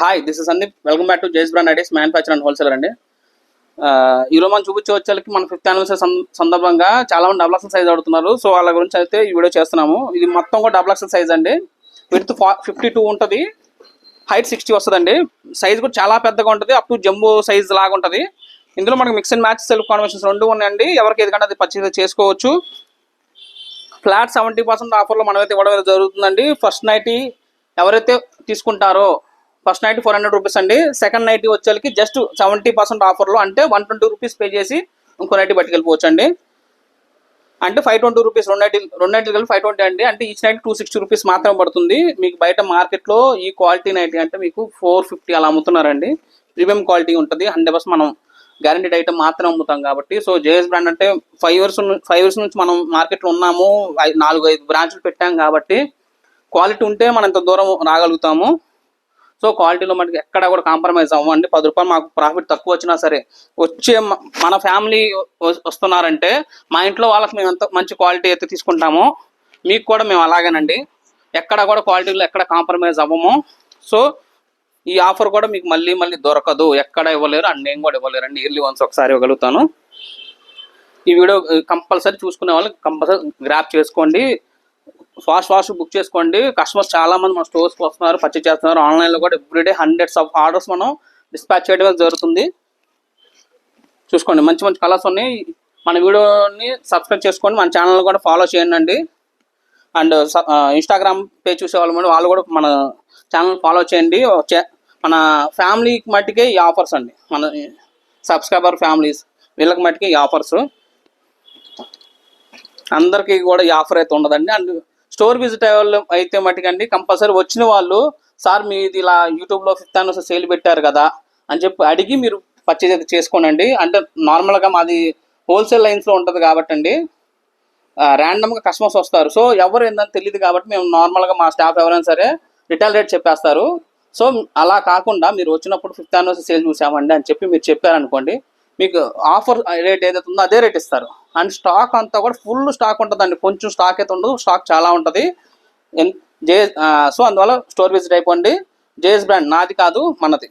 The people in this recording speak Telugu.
Hi this is Sandeep welcome back to JS brand ideas manufacture and. Wholesaler అండి ఈరోజు మనం చూపించే వచ్చేకి మన ఫిఫ్త్ యానివర్సరీ సందర్భంగా చాలా మంది డబుల్ ఎక్సెల్ సైజ్ అడుగుతున్నారు. సో వాళ్ళ గురించి అయితే ఈ వీడియో చేస్తున్నాము. ఇది మొత్తం కూడా డబుల్ ఎక్సెల్ సైజ్ అండి. విత్ ఫిఫ్టీ టూ ఉంటుంది. హైట్ సిక్స్టీ వస్తుందండి. సైజ్ కూడా చాలా పెద్దగా ఉంటుంది. అప్ టు జంబో సైజ్ లాగా ఉంటుంది. ఇందులో మనకి mix and match self conversions రెండు ఉన్నాయండి. ఎవరికి ఏది అది పర్చేజ్ చేసుకోవచ్చు. ఫ్లాట్ సెవెంటీ పర్సెంట్ ఆఫర్లో మనమైతే ఇవ్వడం జరుగుతుందండి. ఫస్ట్ నైట్ ఎవరైతే తీసుకుంటారో first night four hundred rupees అండి. సెకండ్ నైట్ వచ్చేకి జస్ట్ సెవెంటీ పర్సెంట్ ఆఫర్లో అంటే వన్ ట్వంటీ రూపీస్ పే చేసి ఇంకో నైట్ పట్టుకెళ్ళిపోవచ్చు అండి అంటే ఫైవ్ ట్వంటీ రూపీస్ రెండు నైట్ రెండు నైట్లు కలిపి ఫైవ్ ట్వంటీ అండి. అంటే each night two sixty rupees మాత్రమే పడుతుంది. మీకు బయట మార్కెట్లో ఈ క్వాలిటీ నైట్ అంటే మీకు ఫోర్ ఫిఫ్టీ అలా అమ్ముతున్నారండి. ప్రీమియం క్వాలిటీ ఉంటుంది. హండ్రెడ్ పర్సెంట్ మనం గ్యారంటీడ్ ఐటమ్ మాత్రమే అమ్ముతాం కాబట్టి. సో జేఎస్ బ్రాండ్ అంటే ఫైవ్ ఇయర్స్ ఫైవ్ ఇయర్స్ నుంచి మనం మార్కెట్లో ఉన్నాము. నాలుగు ఐదు బ్రాంచ్లు పెట్టాం కాబట్టి క్వాలిటీ ఉంటే మనం ఇంత దూరం రాగలుగుతాము. సో క్వాలిటీలో మనకి ఎక్కడ కూడా కాంప్రమైజ్ అవ్వండి. పది రూపాయలు మాకు ప్రాఫిట్ తక్కువ వచ్చినా సరే వచ్చే మన ఫ్యామిలీ వస్తున్నారంటే మా ఇంట్లో వాళ్ళకి మేము ఎంత మంచి క్వాలిటీ అయితే తీసుకుంటామో మీకు కూడా మేము అలాగేనండి. ఎక్కడ కూడా క్వాలిటీలో ఎక్కడ కాంప్రమైజ్ అవ్వము. సో ఈ ఆఫర్ కూడా మీకు మళ్ళీ మళ్ళీ దొరకదు. ఎక్కడ ఇవ్వలేరు అండ్ నేను కూడా ఇవ్వలేరు అండి ఇయర్లీ వన్స్ ఒకసారి ఇవ్వగలుగుతాను. ఈ వీడియో కంపల్సరీ చూసుకునే వాళ్ళు కంపల్సరీ గ్రాప్ చేసుకోండి. ఫాస్ట్ ఫాస్ట్ బుక్ చేసుకోండి. కస్టమర్స్ చాలా మంది మన స్టోర్స్కి వస్తున్నారు పర్చేజ్ చేస్తున్నారు. ఆన్లైన్లో కూడా ఎవ్రీడే హండ్రెడ్స్ ఆఫ్ ఆర్డర్స్ మనం డిస్పాచ్ చేయడం జరుగుతుంది. చూసుకోండి మంచి మంచి కలర్స్ ఉన్నాయి. మన వీడియోని సబ్స్క్రైబ్ చేసుకోండి. మన ఛానల్ కూడా ఫాలో చేయండి అండ్. ఇన్స్టాగ్రామ్ పేజ్ చూసే వాళ్ళు వాళ్ళు కూడా మన ఛానల్ ఫాలో చేయండి. మన ఫ్యామిలీకి మట్టికే ఈ ఆఫర్స్ అండి. మన సబ్స్క్రైబర్ ఫ్యామిలీస్ వీళ్ళకి మట్టికే ఈ ఆఫర్స్ అందరికీ కూడా ఈ ఆఫర్ అయితే ఉండదండి. అండ్ స్టోర్ విజిట్ అయ్యే అయితే మటుకండి కంపల్సరీ వచ్చిన వాళ్ళు సార్ మీది ఇలా యూట్యూబ్లో ఫిఫ్త్ యానివర్సరీ సేల్ పెట్టారు కదా అని చెప్పి అడిగి మీరు పర్చేజ్ అయితే చేసుకోనండి. అంటే నార్మల్గా మాది హోల్సేల్ లైన్స్లో ఉంటుంది కాబట్టి అండి ర్యాండమ్గా కస్టమర్స్ వస్తారు. సో ఎవరు ఏందని తెలియదు కాబట్టి మేము నార్మల్గా మా స్టాఫ్ ఎవరైనా సరే రిటైల్ రేట్ చెప్పేస్తారు. సో అలా కాకుండా మీరు వచ్చినప్పుడు ఫిఫ్త్ యానివర్సరీ సేల్ చూసామండి అని చెప్పి మీరు చెప్పారనుకోండి మీకు ఆఫర్ రేట్ ఏదైతే ఉందో అదే రేట్ ఇస్తారు. అండ్ స్టాక్ అంతా కూడా ఫుల్ స్టాక్ ఉంటుందండి. కొంచెం స్టాక్ అయితే ఉండదు స్టాక్ చాలా ఉంటుంది. జే సో అందువల్ల స్టోర్ విజిట్ అయిపోండి. జేఎస్ బ్రాండ్ నాది కాదు మనది.